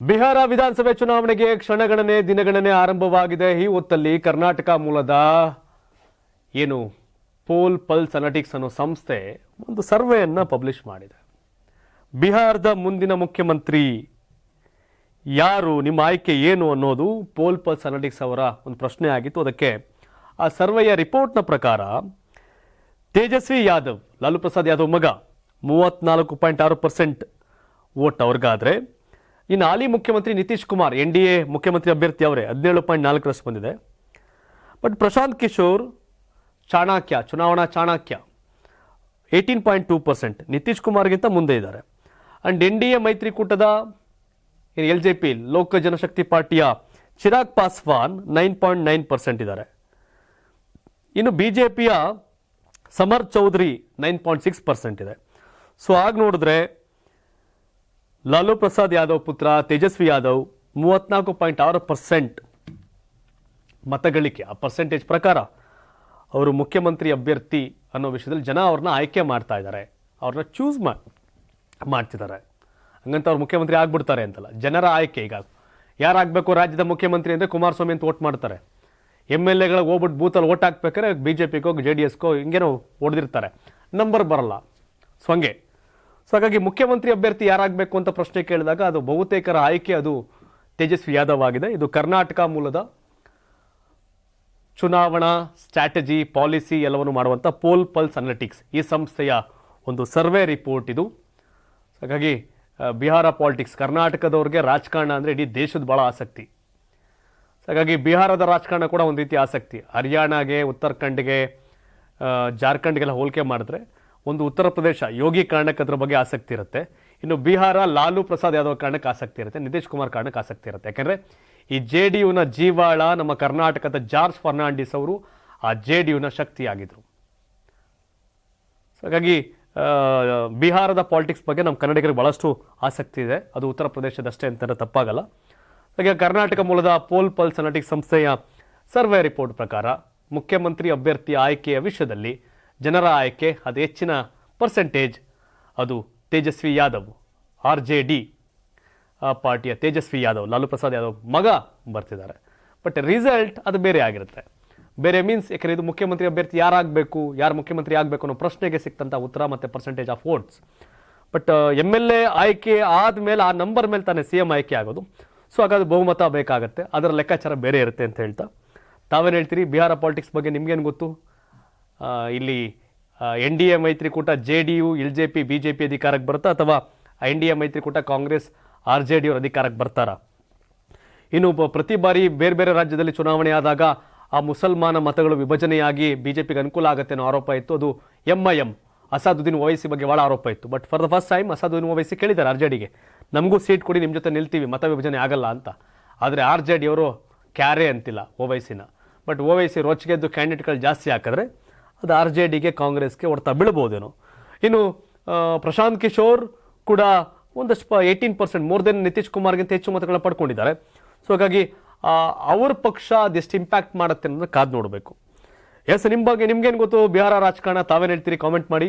ಬಿಹಾರ ವಿಧಾನಸಭೆ ಚುನಾವಣೆಗೆ ಕ್ಷಣಗಣನೆ ದಿನಗಣನೆ ಆರಂಭವಾಗಿದೆ. ಈ ಹೊತ್ತಲ್ಲಿ ಕರ್ನಾಟಕ ಮೂಲದ ಏನು ಪೋಲ್ ಪಲ್ಸ್ ಅನಟಿಕ್ಸ್ ಅನ್ನೋ ಸಂಸ್ಥೆ ಒಂದು ಸರ್ವೆಯನ್ನು ಪಬ್ಲಿಷ್ ಮಾಡಿದೆ. ಬಿಹಾರದ ಮುಂದಿನ ಮುಖ್ಯಮಂತ್ರಿ ಯಾರು, ನಿಮ್ಮ ಆಯ್ಕೆ ಏನು ಅನ್ನೋದು ಪೋಲ್ ಪಲ್ಸ್ ಅನಟಿಕ್ಸ್ ಅವರ ಒಂದು ಪ್ರಶ್ನೆ ಆಗಿತ್ತು. ಅದಕ್ಕೆ ಆ ಸರ್ವೆಯ ರಿಪೋರ್ಟ್ನ ಪ್ರಕಾರ ತೇಜಸ್ವಿ ಯಾದವ್, ಲಾಲು ಪ್ರಸಾದ್ ಯಾದವ್ ಮಗ ಮೂವತ್ನಾಲ್ಕು ಪಾಯಿಂಟ್ ಆರು ಪರ್ಸೆಂಟ್ ವೋಟ್ ಅವ್ರಿಗಾದ್ರೆ ಇನ್ನು ಹಾಲಿ ಮುಖ್ಯಮಂತ್ರಿ Nitish Kumar, N D A ಮುಖ್ಯಮಂತ್ರಿ ಅಭ್ಯರ್ಥಿ ಅವರೇ, ಹದಿನೇಳು ಪಾಯಿಂಟ್ ನಾಲ್ಕರಷ್ಟು ಬಂದಿದೆ. ಬಟ್ ಪ್ರಶಾಂತ್ ಕಿಶೋರ್, ಚಾಣಕ್ಯ, ಚುನಾವಣಾ Chanakya, eighteen point two percent. Nitish ಕುಮಾರ್ಗಿಂತ ಮುಂದೆ ಇದ್ದಾರೆ. ಆ್ಯಂಡ್ ಎನ್ ಡಿ ಎ ಮೈತ್ರಿಕೂಟದ L J P, Lok Janshakti ಪಾರ್ಟಿಯ Chirag Paswan nine point nine percent ಇದ್ದಾರೆ. ಇನ್ನು ಬಿ ಜೆ ಪಿಯ Samar Choudhary nine point six percent ಇದೆ. ಸೊ, ಆಗ ನೋಡಿದ್ರೆ ಲಾಲು ಪ್ರಸಾದ್ ಯಾದವ್ ಪುತ್ರ ತೇಜಸ್ವಿ ಯಾದವ್ ಮೂವತ್ನಾಲ್ಕು ಪಾಯಿಂಟ್ ಆರು ಪರ್ಸೆಂಟ್ ಮತಗಳಿಕೆ. ಆ ಪರ್ಸೆಂಟೇಜ್ ಪ್ರಕಾರ ಅವರು ಮುಖ್ಯಮಂತ್ರಿ ಅಭ್ಯರ್ಥಿ ಅನ್ನೋ ವಿಷಯದಲ್ಲಿ ಜನ ಅವ್ರನ್ನ ಆಯ್ಕೆ ಮಾಡ್ತಾ ಇದ್ದಾರೆ. ಅವ್ರನ್ನ ಚೂಸ್ ಮಾಡ್ತಿದ್ದಾರೆ. ಹಂಗಂತ ಅವ್ರು ಮುಖ್ಯಮಂತ್ರಿ ಆಗ್ಬಿಡ್ತಾರೆ ಅಂತಲ್ಲ. ಜನರ ಆಯ್ಕೆ ಈಗ. ಯಾರಾಗಬೇಕು ರಾಜ್ಯದ ಮುಖ್ಯಮಂತ್ರಿ ಅಂದರೆ ಕುಮಾರಸ್ವಾಮಿ ಅಂತ ಓಟ್ ಮಾಡ್ತಾರೆ. ಎಂ ಎಲ್ ಎಗಳಿಗೆ ಹೋಗ್ಬಿಟ್ಟು ಬೂತಲ್ಲಿ ಓಟ್ ಹಾಕ್ಬೇಕಾದ್ರೆ ಬಿ ಜೆ ಪಿಗೋ ಜೆ ಡಿ ಎಸ್ಗೋ ಹಿಂಗೇನೋ ಹೊಡೆದಿರ್ತಾರೆ. ನಂಬರ್ ಬರಲ್ಲ. ಸೊ ಹಂಗೆ ಸೊ ಹಾಗಾಗಿ ಮುಖ್ಯಮಂತ್ರಿ ಅಭ್ಯರ್ಥಿ ಯಾರಾಗಬೇಕು ಅಂತ ಪ್ರಶ್ನೆ ಕೇಳಿದಾಗ ಅದು ಬಹುತೇಕರ ಆಯ್ಕೆ ಅದು ತೇಜಸ್ವಿ ಯಾದವ್ ಆಗಿದೆ. ಇದು ಕರ್ನಾಟಕ ಮೂಲದ ಚುನಾವಣಾ ಸ್ಟ್ರಾಟಜಿ, ಪಾಲಿಸಿ ಎಲ್ಲವನ್ನು ಮಾಡುವಂಥ ಪೋಲ್ ಪಲ್ಸ್ ಅನಲಿಟಿಕ್ಸ್ ಈ ಸಂಸ್ಥೆಯ ಒಂದು ಸರ್ವೆ ರಿಪೋರ್ಟ್ ಇದು. ಹಾಗಾಗಿ ಬಿಹಾರ ಪಾಲಿಟಿಕ್ಸ್ ಕರ್ನಾಟಕದವ್ರಿಗೆ ರಾಜಕಾರಣ ಅಂದರೆ ಇಡೀ ದೇಶದ ಭಾಳ ಆಸಕ್ತಿ. ಹಾಗಾಗಿ ಬಿಹಾರದ ರಾಜಕಾರಣ ಕೂಡ ಒಂದು ರೀತಿ ಆಸಕ್ತಿ. ಹರಿಯಾಣಗೆ, ಉತ್ತರಾಖಂಡ್ಗೆ ಜಾರ್ಖಂಡ್ಗೆಲ್ಲ ಹೋಲಿಕೆ ಮಾಡಿದ್ರೆ ಒಂದು ಉತ್ತರ ಪ್ರದೇಶ, ಯೋಗಿ ಕಾರಣಕ್ಕೆ ಅದ್ರ ಬಗ್ಗೆ ಆಸಕ್ತಿ ಇರುತ್ತೆ. ಇನ್ನು ಬಿಹಾರ, ಲಾಲು ಪ್ರಸಾದ್ ಯಾದವ್ ಕಾರಣಕ್ಕೆ ಆಸಕ್ತಿ ಇರುತ್ತೆ, ನಿತೀಶ್ ಕುಮಾರ್ ಕಾರಣಕ್ಕೆ ಆಸಕ್ತಿ ಇರುತ್ತೆ. ಯಾಕೆಂದರೆ ಈ ಜೆ ಡಿ ಯುನ ಜೀವಾಳ, ನಮ್ಮ ಕರ್ನಾಟಕದ ಜಾರ್ಜ್ ಫರ್ನಾಂಡಿಸ್ ಅವರು ಆ ಜೆ ಡಿ ಯುನ ಶಕ್ತಿಯಾಗಿದ್ರು. ಸೊ ಹಾಗಾಗಿ ಬಿಹಾರದ ಪಾಲಿಟಿಕ್ಸ್ ಬಗ್ಗೆ ನಮ್ಮ ಕನ್ನಡಿಗರಿಗೆ ಭಾಳಷ್ಟು ಆಸಕ್ತಿ ಇದೆ. ಅದು ಉತ್ತರ ಪ್ರದೇಶದಷ್ಟೇ ಅಂತಂದರೆ ತಪ್ಪಾಗಲ್ಲ. ಹಾಗೆ ಕರ್ನಾಟಕ ಮೂಲದ ಪೋಲ್ ಪಲ್ಸ್ ಅನಾಟಿಕ್ ಸಂಸ್ಥೆಯ ಸರ್ವೆ ರಿಪೋರ್ಟ್ ಪ್ರಕಾರ ಮುಖ್ಯಮಂತ್ರಿ ಅಭ್ಯರ್ಥಿ ಆಯ್ಕೆಯ ವಿಷಯದಲ್ಲಿ ಜನರ ಆಯ್ಕೆ ಅದು ಹೆಚ್ಚಿನ ಪರ್ಸೆಂಟೇಜ್ ಅದು Tejashwi Yadav, R J D. ಆ ಪಾರ್ಟಿಯ ತೇಜಸ್ವಿ ಯಾದವ್, ಲಾಲು ಪ್ರಸಾದ್ ಯಾದವ್ ಮಗ ಬರ್ತಿದ್ದಾರೆ. ಬಟ್ ರಿಸಲ್ಟ್ ಅದು ಬೇರೆ ಆಗಿರುತ್ತೆ. ಬೇರೆ ಮೀನ್ಸ್ ಯಾಕೆಂದರೆ ಇದು ಮುಖ್ಯಮಂತ್ರಿ ಅಭ್ಯರ್ಥಿ ಯಾರಾಗಬೇಕು, ಯಾರು ಮುಖ್ಯಮಂತ್ರಿ ಆಗಬೇಕು ಅನ್ನೋ ಪ್ರಶ್ನೆಗೆ ಸಿಕ್ತಂಥ ಉತ್ತರ ಮತ್ತು percentage of votes but M L A ಆಯ್ಕೆ ಆದಮೇಲೆ ಆ ನಂಬರ್ ಮೇಲೆ ತಾನೇ ಸಿ ಎಂ ಆಯ್ಕೆ ಆಗೋದು. ಸೊ ಹಾಗಾದ್ರೆ ಬಹುಮತ ಬೇಕಾಗುತ್ತೆ. ಅದರ ಲೆಕ್ಕಾಚಾರ ಬೇರೆ ಇರುತ್ತೆ ಅಂತ ಹೇಳ್ತಾ. ತಾವೇನು ಹೇಳ್ತೀರಿ? ಬಿಹಾರ ಪಾಲಿಟಿಕ್ಸ್ ಬಗ್ಗೆ ನಿಮಗೇನು ಗೊತ್ತು? ಇಲ್ಲಿ ಎನ್ ಡಿ ಎ ಮೈತ್ರಿಕೂಟ, J D U, L J P, B J P ಅಧಿಕಾರಕ್ಕೆ ಬರುತ್ತಾ ಅಥವಾ ಎನ್ ಡಿ ಎ ಮೈತ್ರಿಕೂಟ, ಕಾಂಗ್ರೆಸ್, ಆರ್ ಜೆ ಡಿ ಅವ್ರ ಅಧಿಕಾರಕ್ಕೆ ಬರ್ತಾರಾ? ಇನ್ನು ಪ್ರತಿ ಬಾರಿ ಬೇರೆ ಬೇರೆ ರಾಜ್ಯದಲ್ಲಿ ಚುನಾವಣೆ ಆದಾಗ ಆ ಮುಸಲ್ಮಾನ ಮತಗಳು ವಿಭಜನೆಯಾಗಿ ಬಿ ಜೆ ಪಿಗೆ ಅನುಕೂಲ ಆಗುತ್ತೆ ಅನ್ನೋ ಆರೋಪ ಇತ್ತು. ಅದು M I M, Asaduddin Owaisi ಬಗ್ಗೆ ಭಾಳ ಆರೋಪ ಇತ್ತು. But for the first time Asaduddin Owaisi ಕೇಳಿದ್ದಾರೆ ಆರ್ ಜೆ ಡಿಗೆ ನಮಗೂ ಸೀಟ್ ಕೊಡಿ ನಿಮ್ಮ ಜೊತೆ ನಿಲ್ತೀವಿ, ಮತ ವಿಭಜನೆ ಆಗಲ್ಲ ಅಂತ. ಆದರೆ ಆರ್ ಜೆ ಡಿ ಅವರು ಕ್ಯಾರೆ ಅಂತಿಲ್ಲ ಓವೈಸಿನ. ಬಟ್ ಓವೈಸಿ ರೋಚಿಗೆದ್ದು ಕ್ಯಾಂಡಿಡೇಟ್ಗಳು ಜಾಸ್ತಿ ಹಾಕಿದ್ರೆ ಅದು ಆರ್ ಜೆ ಡಿಗೆ ಕಾಂಗ್ರೆಸ್ಗೆ ಹೊಡ್ತಾ ಬೀಳ್ಬೋದೇನೋ ಇನ್ನು ಪ್ರಶಾಂತ್ ಕಿಶೋರ್ ಕೂಡ ಒಂದಷ್ಟು eighteen percent more than Nitish ಕುಮಾರ್ಗಿಂತ ಹೆಚ್ಚು ಮತಗಳನ್ನ ಪಡ್ಕೊಂಡಿದ್ದಾರೆ. ಸೊ ಹಾಗಾಗಿ ಅವ್ರ ಪಕ್ಷ ಅದೆಷ್ಟು ಇಂಪ್ಯಾಕ್ಟ್ ಮಾಡುತ್ತೆ ಅನ್ನೋದನ್ನ ಕಾದು ನೋಡಬೇಕು. ಎಸ್ ನಿಮ್ಮ ಬಗ್ಗೆ ನಿಮ್ಗೇನು ಗೊತ್ತು? ಬಿಹಾರ ರಾಜಕಾರಣ, ತಾವೇನು ಹೇಳ್ತೀರಿ? ಕಾಮೆಂಟ್ ಮಾಡಿ.